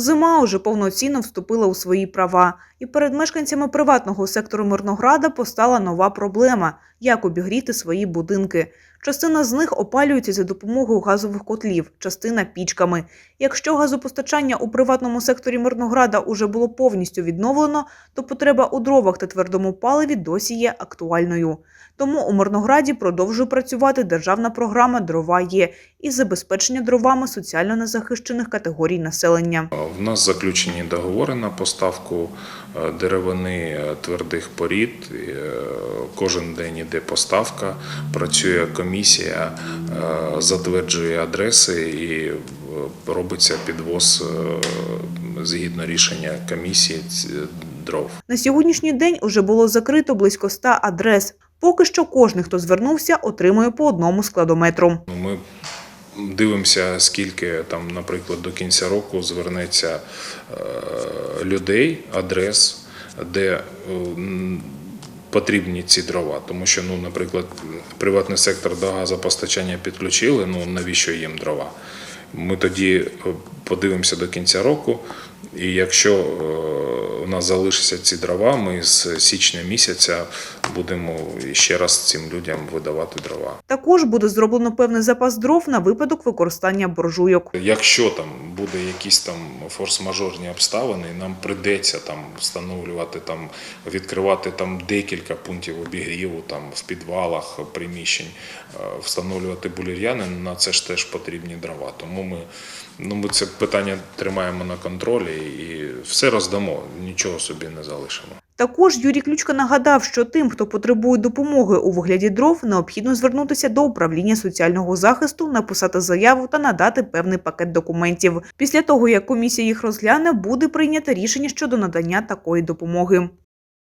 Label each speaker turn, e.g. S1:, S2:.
S1: Зима уже повноцінно вступила у свої права, і перед мешканцями приватного сектору Мирнограда постала нова проблема – як обігріти свої будинки. Частина з них опалюється за допомогою газових котлів, частина – пічками. Якщо газопостачання у приватному секторі Мирнограда уже було повністю відновлено, то потреба у дровах та твердому паливі досі є актуальною. Тому у Мирнограді продовжує працювати державна програма «Дрова є» із забезпечення дровами соціально незахищених категорій населення.
S2: В нас заключені договори на поставку е, деревини е, твердих порід. Е, Кожен день іде поставка, працює комісія, е, затверджує адреси і е, робиться підвоз е, згідно рішення комісії дров.
S1: На сьогоднішній день уже було закрито близько 100 адрес. Поки що кожен, хто звернувся, отримує по одному складометру.
S2: Ну, Ми дивимося, скільки там, наприклад, до кінця року звернеться людей, адрес, де потрібні ці дрова. Тому що, ну, наприклад, приватний сектор до газопостачання підключили, ну навіщо їм дрова? Ми тоді е, подивимося до кінця року, і якщо е, у нас залишаться ці дрова, ми з січня місяця будемо ще раз цим людям видавати дрова.
S1: Також буде зроблено певний запас дров на випадок використання буржуйок.
S2: Якщо там буде якісь там форс-мажорні обставини, нам придеться там встановлювати там відкривати там декілька пунктів обігріву, там в підвалах приміщень, е, встановлювати булір'яни, на це ж теж потрібні дрова. Тому ми, ну, ми це питання тримаємо на контролі і все роздамо, нічого собі не залишимо.
S1: Також Юрій Ключка нагадав, що тим, хто потребує допомоги у вигляді дров, необхідно звернутися до управління соціального захисту, написати заяву та надати певний пакет документів. Після того, як комісія їх розгляне, буде прийнято рішення щодо надання такої допомоги.